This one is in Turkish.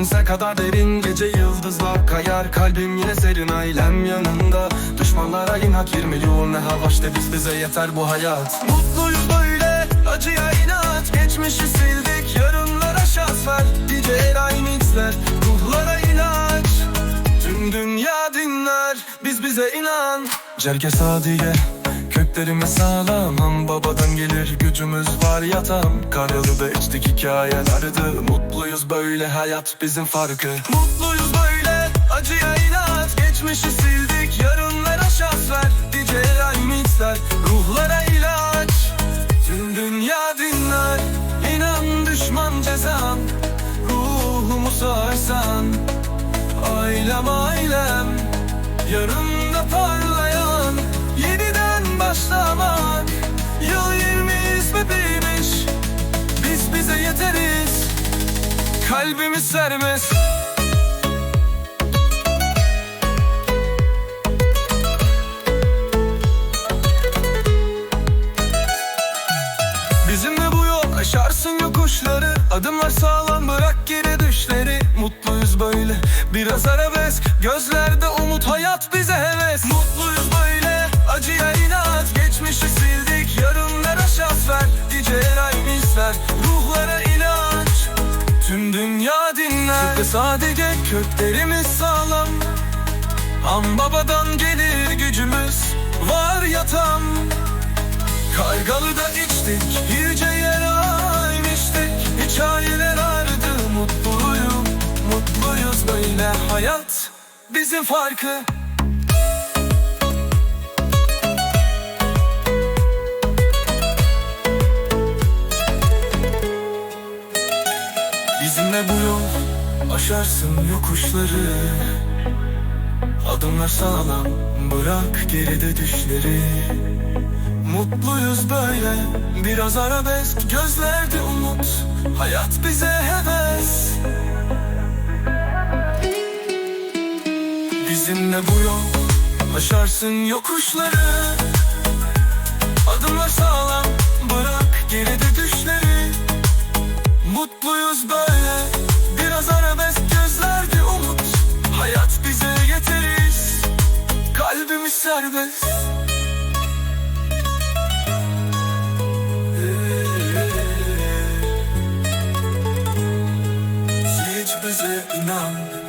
Görünse kadar derin gece yıldızlar kayar. Kalbim yine serin ailem yanında. Düşmanlara inat 20 milyon ne havaşta biz bize yeter bu hayat. Mutluyuz böyle acıya inat. Geçmişi sildik yarınlara şans ver DJ Eray mixler ruhlara ilaç Tüm dünya dinler biz bize inan. Cerke Sadiye Köklerimiz sağlam Babadan gelir gücümüz var yatan Karyalı'da içtik hikayelerdi Mutluyuz böyle hayat bizim farkı. Mutluyuz böyle acıya inat. Geçmişi sildik yarınlara şans ver. DJ Eray mixler ruhlara ilaç. Tüm dünya dinler inan düşman cezan. Ruhumu sarsan Ailem ailem. Yeniden başlamak. Yıl yirmiyiz bebeğmiş Biz bize yeteriz. Kalbimiz serbest. Bizimle bu yol aşarsın yokuşları. Adımlar sağlam bırak geri düşleri. Mutluyuz böyle. Biraz arabesk Gözlerde umut. Hayat bize heves. Mutluyuz böyle acıya inat Geçmişi sildik. Yarınlara şans ver Eray misler ruhlara ilaç Tüm dünya dinler. Sıkı sadece köklerimiz sağlam. Am babadan gelir gücümüz Var yatam Kargalı'da içtik, iyice yer aymıştık Hikayeler ardı, mutluyum, mutluyuz. Böyle hayat Bizim farkı Bizimle bu yol aşarsın yokuşları Adımlar sağlam, bırak geride düşleri. Mutluyuz böyle Biraz arabesk. Gözlerde umut Hayat bize heves. Bizimle bu yol Aşarsın yokuşları. Adımlar sağlam Bırak geride düşleri. Mutluyuz böyle Serbest. Hiç bize inan